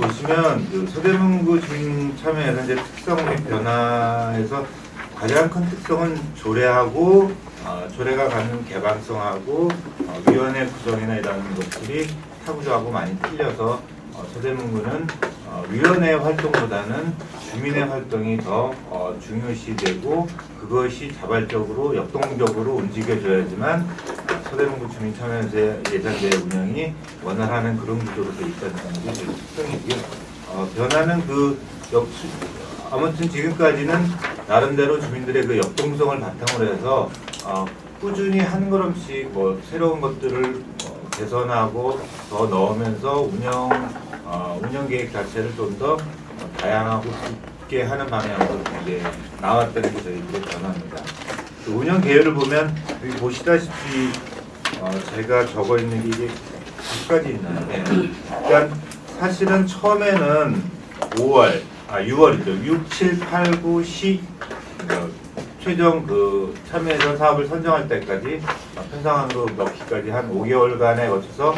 보시면 그 서대문구 주민참여에서 이제 특성 및 변화에서 가장 큰 특성은 조례하고 어, 조례가 갖는 개방성하고 어, 위원회 구성이나 이런 것들이 타구조하고 많이 틀려서 어, 서대문구는 어, 위원회 활동보다는 주민의 활동이 더 어, 중요시되고 그것이 자발적으로 역동적으로 움직여줘야지만 어, 서대문구 주민참여제 예산제 운영이 원활하는 그런 구조로 돼 있다는 게 저희 특성이고요. 어, 변화는 그 역수 아무튼 지금까지는 나름대로 주민들의 그 역동성을 바탕으로 해서 어, 꾸준히 한 걸음씩 뭐 새로운 것들을 어, 개선하고 더 넣으면서 운영 어, 운영 계획 자체를 좀 더 다양하고 깊게 하는 방향으로 이제 나왔다는 게 저희들의 변화입니다. 그 운영 계획을 보면 여기 보시다시피 어, 제가 적어 있는 게 이게 두 가지 있는데 일단 사실은 처음에는 5월 아 6월이죠. 6, 7, 8, 9, 10 어, 최종 그 참여예산 사업을 선정할 때까지 어, 편성한으로 넣기까지 한 5개월간에 거쳐서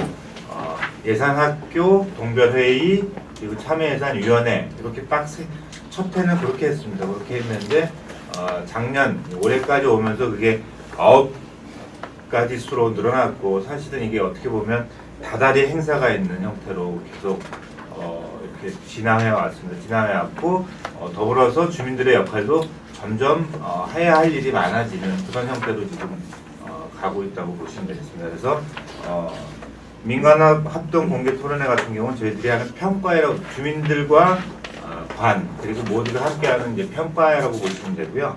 어, 예산학교, 동별회의, 그리고 참여예산위원회 이렇게 딱첫 해는 그렇게 했습니다. 그렇게 했는데 어, 작년 올해까지 오면서 그게 아홉 가지 수로 늘어났고 사실은 이게 어떻게 보면 다달이 행사가 있는 형태로 계속 어, 이렇게 진행해 왔습니다. 진행해 왔고 어, 더불어서 주민들의 역할도 점점 어, 해야 할 일이 많아지는 그런 형태로 지금 어, 가고 있다고 보시면 되겠습니다. 그래서 어, 민간합 합동 공개 토론회 같은 경우는 저희들이 하는 평가회라고 주민들과 어, 관 그리고 모두가 함께하는 이제 평가회라고 보시면 되고요.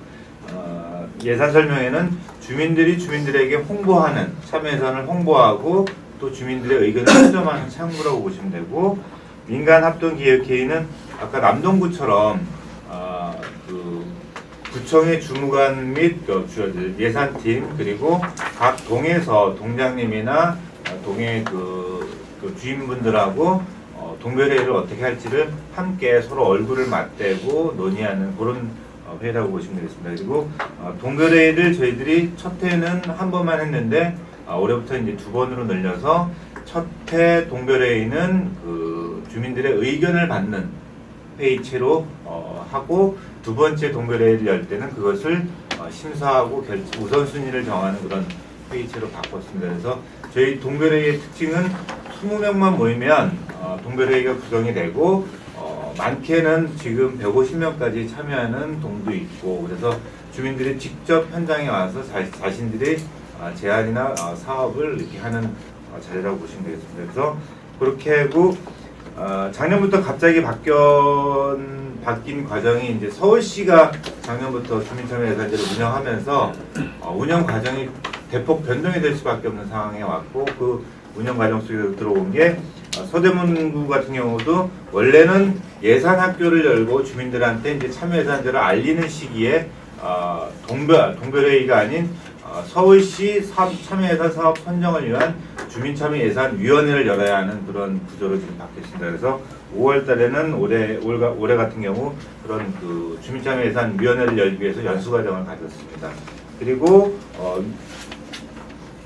어, 예산 설명회는 주민들이 주민들에게 홍보하는 참여 예산을 홍보하고 또 주민들의 의견을 수렴하는 창구라고 보시면 되고 민간 합동 기획 회의는 아까 남동구처럼 어, 그 구청의 주무관 및그 주- 예산팀 그리고 각 동에서 동장님이나 어, 동의 그, 그 주인분들하고 어, 동별회의를 어떻게 할지를 함께 서로 얼굴을 맞대고 논의하는 그런 어, 회의라고 보시면 되겠습니다. 그리고 어, 동별회의를 저희들이 첫 해는 한 번만 했는데 어, 올해부터 이제 두 번으로 늘려서 첫해 동별회의는 그 주민들의 의견을 받는 회의체로 어, 하고 두 번째 동별회의를 열 때는 그것을 어, 심사하고 결 우선순위를 정하는 그런 회의체로 바꿨습니다. 그래서 저희 동별회의의 특징은 20명만 모이면 어, 동별회의가 구성이 되고 어, 많게는 지금 150명까지 참여하는 동도 있고 그래서 주민들이 직접 현장에 와서 자, 어, 제안이나 어, 사업을 이렇게 하는 어, 자리라고 보시면 되겠습니다. 그래서 그렇게 하고 어, 작년부터 갑자기 바뀐 바뀐 과정이 이제 서울시가 작년부터 주민참여 예산제를 운영하면서 어, 운영 과정이 대폭 변동이 될 수밖에 없는 상황에 왔고 그 운영 과정 속에서 들어온 게 어, 서대문구 같은 경우도 원래는 예산 학교를 열고 주민들한테 이제 참여 예산제를 알리는 시기에 어, 동별 동별회의가 아닌 어, 서울시 참여 예산 사업 선정을 위한 주민 참여 예산 위원회를 열어야 하는 그런 구조로 지금 바뀌었습니다. 그래서 5월 달에는 올해 올, 올해 같은 경우 그런 그 주민 참여 예산 위원회를 열기 위해서 연수 과정을 가졌습니다. 그리고 어,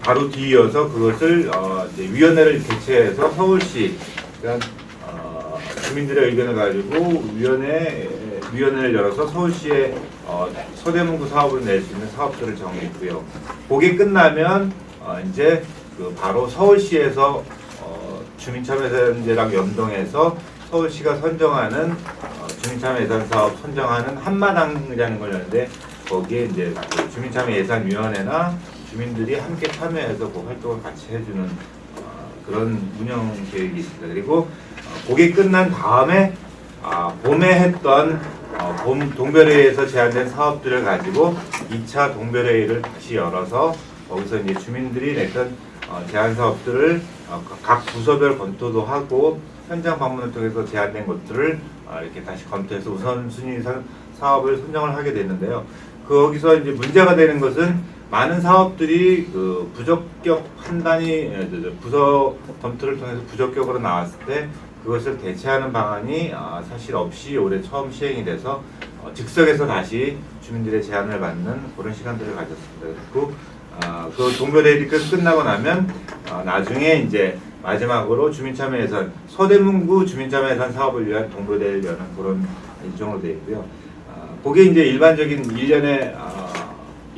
바로 뒤이어서 그것을 어, 위원회를 개최해서 서울시 그러니까 어, 주민들의 의견을 가지고 위원회 위원회를 열어서 서울시에 어, 서대문구 사업을 낼수 있는 사업들을 정했고요. 그게 끝나면 어, 이제 그 바로 서울시에서 어, 주민참여예산제랑 연동해서 서울시가 선정하는 어, 주민참여예산 사업 선정하는 한마당이라는 걸 열는데 거기에 이제 그 주민참여예산위원회나 주민들이 함께 참여해서 그 활동을 같이 해주는 어, 그런 운영 계획이 있습니다. 그리고 어, 그게 끝난 다음에 아, 봄에 했던 어, 봄 동별회의에서 제안된 사업들을 가지고 2차 동별회의를 다시 열어서 거기서 이제 주민들이 냈던 어, 제안 사업들을 어, 각 부서별 검토도 하고 현장 방문을 통해서 제안된 것들을 어, 이렇게 다시 검토해서 우선순위 사- 사업을 선정을 하게 됐는데요. 거기서 이제 문제가 되는 것은 많은 사업들이 그 부적격 판단이 저, 부서 검토를 통해서 부적격으로 나왔을 때 그것을 대체하는 방안이 아, 사실 없이 올해 처음 시행이 돼서 어, 즉석에서 다시 주민들의 제안을 받는 그런 시간들을 가졌습니다. 그리고 아, 그 동별회의가 끝나고 나면 어, 나중에 이제 마지막으로 주민참여 예산 서대문구 주민참여 예산 사업을 위한 동료대를 여는 그런 일정으로 되어 있고요. 아, 그게 이제 일반적인 1년에 아,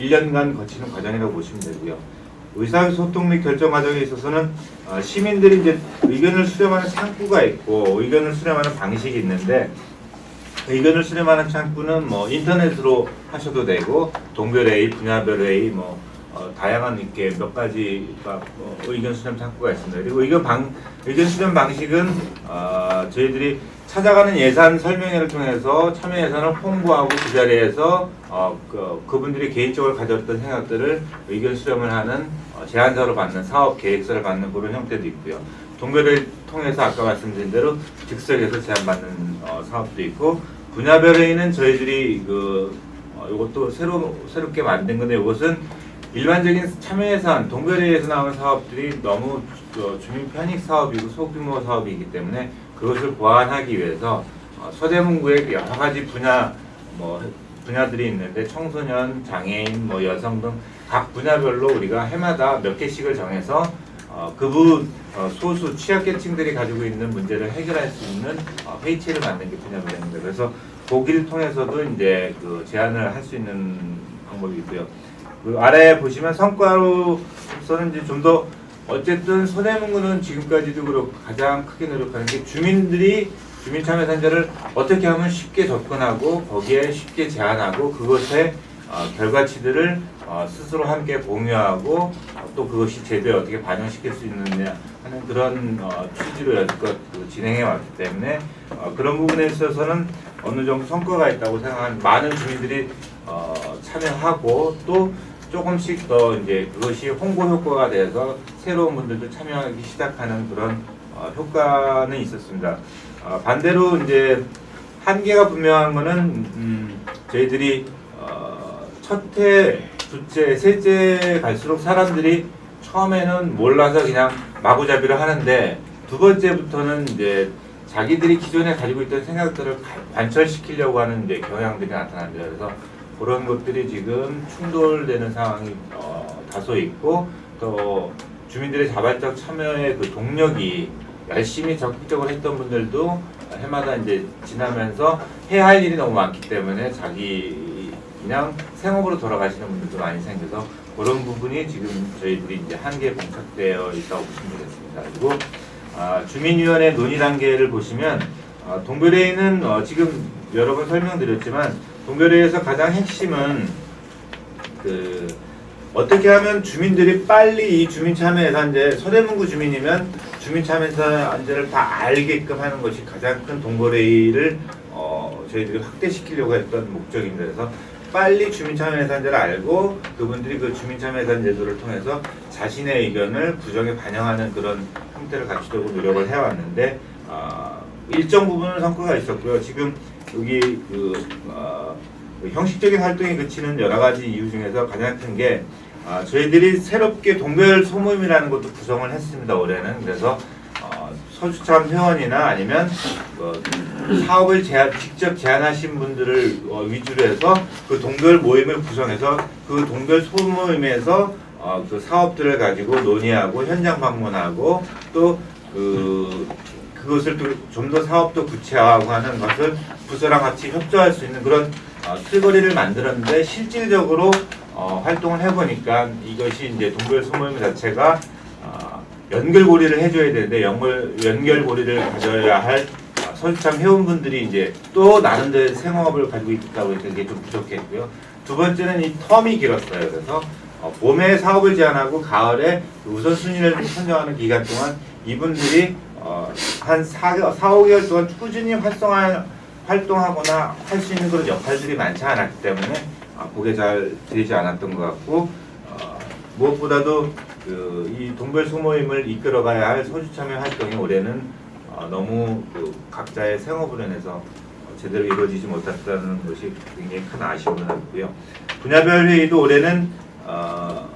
1년간 거치는 과정이라고 보시면 되고요. 의사소통 및 결정 과정에 있어서는 어, 시민들이 이제 의견을 수렴하는 창구가 있고 의견을 수렴하는 방식이 있는데 의견을 수렴하는 창구는 뭐 인터넷으로 하셔도 되고 동별 회의, 분야별 회의 뭐 어, 다양한 이렇게 몇 가지가 어, 의견 수렴 창구가 있습니다. 그리고 의견 방 의견 수렴 방식은 어, 저희들이 찾아가는 예산 설명회를 통해서 참여 예산을 홍보하고 그 자리에서 어, 그, 그분들이 개인적으로 가졌던 생각들을 의견 수렴을 하는 어, 제안서를 받는 사업 계획서를 받는 그런 형태도 있고요. 동별을 통해서 아까 말씀드린 대로 즉석에서 제안받는 어, 사업도 있고 분야별 회의는 저희들이 그 어, 이것도 새로 새롭게 만든 건데 이것은 일반적인 참여 예산 동별회의에서 나오는 사업들이 너무 그 주민 편익 사업이고 소규모 사업이기 때문에 그것을 보완하기 위해서 어, 서대문구의 여러 가지 분야 뭐 분야들이 있는데 청소년, 장애인, 뭐 여성 등 각 분야별로 우리가 해마다 몇 개씩을 정해서 어, 그분 어, 소수 취약계층들이 가지고 있는 문제를 해결할 수 있는 어, 회의체를 만든 게 분야별입니다. 그래서 거기를 통해서도 이제 그 제안을 할 수 있는 방법이 있고요. 그 아래 보시면 성과로서는 이제 좀 더 어쨌든 서대문구는 지금까지도 그렇고 가장 크게 노력하는 게 주민들이 주민 참여 단자를 어떻게 하면 쉽게 접근하고 거기에 쉽게 제안하고 그것의 어, 결과치들을 어, 스스로 함께 공유하고 어, 또 그것이 제도에 어떻게 반영시킬 수 있느냐 하는 그런 어, 취지로 여지껏 그 진행해 왔기 때문에 어, 그런 부분에 있어서는 어느 정도 성과가 있다고 생각하는 많은 주민들이 어, 참여하고 또 조금씩 더 이제 그것이 홍보 효과가 돼서 새로운 분들도 참여하기 시작하는 그런 어, 효과는 있었습니다. 어, 반대로 이제 한계가 분명한 거는 음, 저희들이 어, 첫해, 둘째, 셋째 갈수록 사람들이 처음에는 몰라서 그냥 마구잡이를 하는데 두 번째부터는 이제 자기들이 기존에 가지고 있던 생각들을 가- 관철시키려고 하는 이제 경향들이 나타납니다. 그래서 그런 것들이 지금 충돌되는 상황이 어, 다소 있고 또 주민들의 자발적 참여의 그 동력이 열심히 적극적으로 했던 분들도 해마다 이제 지나면서 해야 할 일이 너무 많기 때문에 자기 그냥 생업으로 돌아가시는 분들도 많이 생겨서 그런 부분이 지금 저희들이 이제 한계에 봉착되어 있다고 보시면 되겠습니다. 그리고 아, 주민위원회 논의 단계를 보시면 아, 동별회의는 어, 지금 여러 번 설명드렸지만 동별회의에서 가장 핵심은 그 어떻게 하면 주민들이 빨리 이 주민참여예산제 서대문구 주민이면 주민참여예산제를 다 알게끔 하는 것이 가장 큰 동별회의를 어, 저희들이 확대시키려고 했던 목적입니다. 그래서 빨리 주민참여예산제를 알고 그분들이 그 주민참여예산 제도를 통해서 자신의 의견을 구정에 반영하는 그런 형태를 갖추려고 노력을 해왔는데 어, 일정 부분은 성과가 있었고요. 지금 여기 그, 어, 그 형식적인 활동에 그치는 여러 가지 이유 중에서 가장 큰게 아, 저희들이 새롭게 동별 소모임이라는 것도 구성을 했습니다 올해는. 그래서 어, 서주참 회원이나 아니면 그 사업을 제안, 직접 제안하신 분들을 어, 위주로 해서 그 동별 모임을 구성해서 그 동별 소모임에서 어, 그 사업들을 가지고 논의하고 현장 방문하고 또그 그것을 좀 더 사업도 구체화하고 하는 것을 부서랑 같이 협조할 수 있는 그런 어, 틀거리를 만들었는데 실질적으로 어, 활동을 해보니까 이것이 이제 동별 소모임 자체가 어, 연결고리를 해줘야 되는데 연결 연결고리를 가져야 할 어, 서주참 회원분들이 이제 또 나름대로 생업을 가지고 있다고 해서 이게 좀 부족했고요. 두 번째는 이 텀이 길었어요. 그래서 어, 봄에 사업을 제안하고 가을에 우선순위를 선정하는 기간 동안 이분들이 어, 한 4, 4, 5개월 동안 꾸준히 활성화, 활동하거나 할 수 있는 그런 역할들이 많지 않았기 때문에 아, 그게 잘 되지 않았던 것 같고 어, 무엇보다도 그 이 동별 소모임을 이끌어가야 할 소주참여 활동이 올해는 어, 너무 그 각자의 생업으로 인해서 어, 제대로 이루어지지 못했다는 것이 굉장히 큰 아쉬움을 하고요. 분야별 회의도 올해는 어,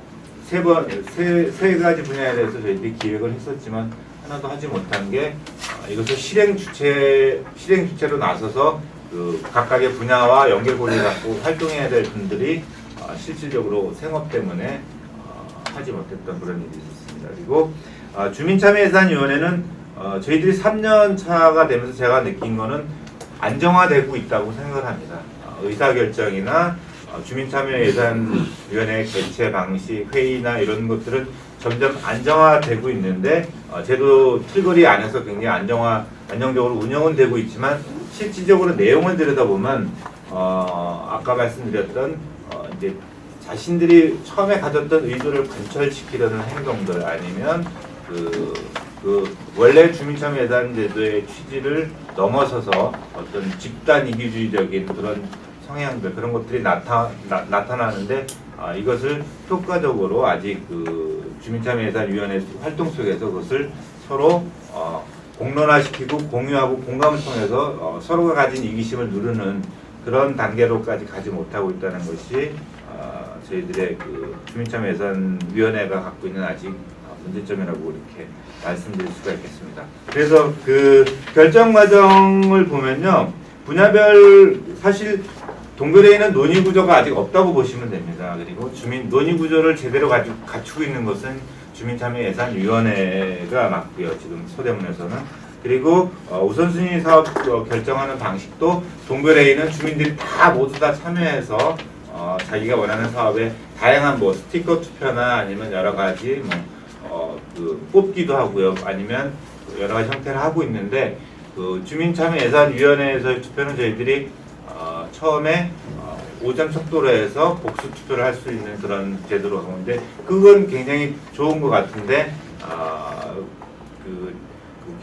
세 번, 세, 세 가지 분야에 대해서 저희들이 기획을 했었지만 하나도 하지 못한 게 어, 이것을 실행 주체, 실행 주체로 나서서 그 각각의 분야와 연결고리 갖고 활동해야 될 분들이 어, 실질적으로 생업 때문에 어, 하지 못했던 그런 일이 있었습니다. 그리고 아, 주민참여예산위원회는 어, 저희들이 3년 차가 되면서 제가 느낀 거는 안정화되고 있다고 생각을 합니다. 어, 의사결정이나 어, 주민참여예산위원회 개최 방식, 회의나 이런 것들은 점점 안정화되고 있는데 어, 제도 틀거리 안에서 굉장히 안정화, 안정적으로 운영은 되고 있지만 실질적으로 내용을 들여다보면 어, 아까 말씀드렸던 어, 이제 자신들이 처음에 가졌던 의도를 관철시키려는 행동들 아니면 그, 그 원래 주민참여예산 제도의 취지를 넘어서서 어떤 집단 이기주의적인 그런 성향들 그런 것들이 나타 나, 나타나는데 아, 이것을 효과적으로 아직 그 주민참여예산위원회 활동 속에서 그것을 서로 어, 공론화시키고 공유하고 공감을 통해서 어, 서로가 가진 이기심을 누르는 그런 단계로까지 가지 못하고 있다는 것이 어, 저희들의 그 주민참여예산위원회가 갖고 있는 아직 어, 문제점이라고 이렇게 말씀드릴 수가 있겠습니다. 그래서 그 결정 과정을 보면요 분야별 사실 동별회의는 논의 구조가 아직 없다고 보시면 됩니다. 그리고 주민 논의 구조를 제대로 갖추고 있는 것은 주민참여예산위원회가 맞고요. 지금 소대문에서는 그리고 어, 우선순위 사업 어, 결정하는 방식도 동별회의는 주민들이 다 모두 다 참여해서 어, 자기가 원하는 사업에 다양한 뭐 스티커 투표나 아니면 여러 가지 뭐 어, 그 뽑기도 하고요. 아니면 여러 가지 형태를 하고 있는데 그 주민참여예산위원회에서의 투표는 저희들이 어, 처음에 어, 5점 척도로 해서 복수 투표를 할 수 있는 그런 제도로 하는데 그건 굉장히 좋은 것 같은데 어, 그,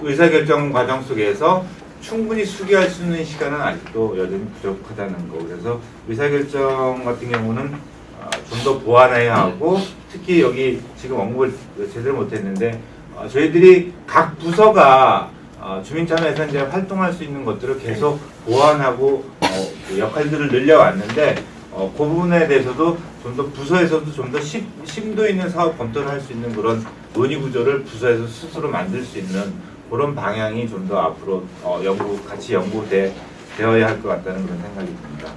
그 의사결정 과정 속에서 충분히 수기할 수 있는 시간은 아직도 여전히 부족하다는 거. 그래서 의사결정 같은 경우는 어, 좀더 보완해야 하고 특히 여기 지금 언급을 제대로 못했는데 어, 저희들이 각 부서가 어, 주민참여에서 이제 활동할 수 있는 것들을 계속 보완하고 어, 그 역할들을 늘려왔는데 어, 그 부분에 대해서도 좀 더 부서에서도 좀 더 심도 있는 사업 검토를 할 수 있는 그런 논의 구조를 부서에서 스스로 만들 수 있는 그런 방향이 좀 더 앞으로 어, 연구 같이 연구돼 되어야 할 것 같다는 그런 생각이 듭니다.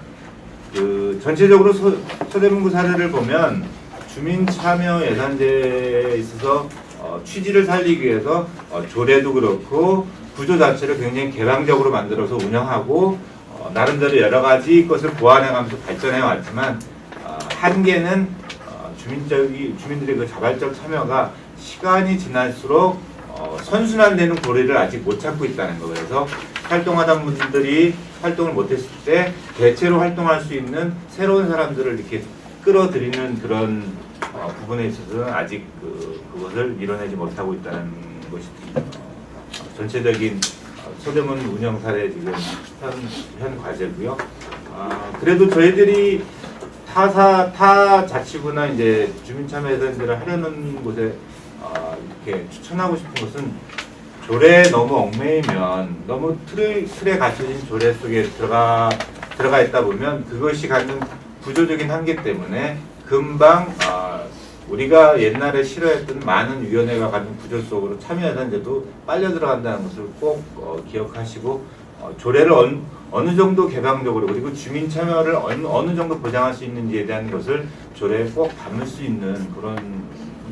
그 전체적으로 소, 서대문구 사례를 보면 주민 참여 예산제에 있어서 어, 취지를 살리기 위해서 어, 조례도 그렇고 구조 자체를 굉장히 개방적으로 만들어서 운영하고 어, 나름대로 여러 가지 것을 보완해가면서 발전해 왔지만 어, 한계는 어, 주민적이 주민들의 그 자발적 참여가 시간이 지날수록 어, 선순환되는 고리를 아직 못 찾고 있다는 거. 그래서 활동하던 분들이 활동을 못했을 때 대체로 활동할 수 있는 새로운 사람들을 이렇게 끌어들이는 그런 어, 부분에 있어서는 아직 그, 그것을 이뤄내지 못하고 있다는 것이 어, 전체적인 어, 서대문 운영 사례 지금 현, 현 과제고요. 아, 그래도 저희들이 타사 타 자치구나 이제 주민참여예산제를 하려는 곳에 어, 이렇게 추천하고 싶은 것은 조례에 너무 얽매이면 너무 틀에, 틀에 갇혀진 조례 속에 들어가 들어가 있다 보면 그것이 갖는 구조적인 한계 때문에 금방 아, 우리가 옛날에 싫어했던 많은 위원회가 갖는 구조 속으로 참여예산제도 빨려 들어간다는 것을 꼭 어, 기억하시고 어, 조례를 어느, 어느 정도 개방적으로 그리고 주민 참여를 어느, 어느 정도 보장할 수 있는지에 대한 것을 조례에 꼭 담을 수 있는 그런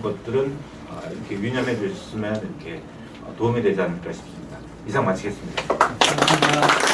것들은 아, 이렇게 유념해 주셨으면 이렇게 어, 도움이 되지 않을까 싶습니다. 이상 마치겠습니다. 감사합니다.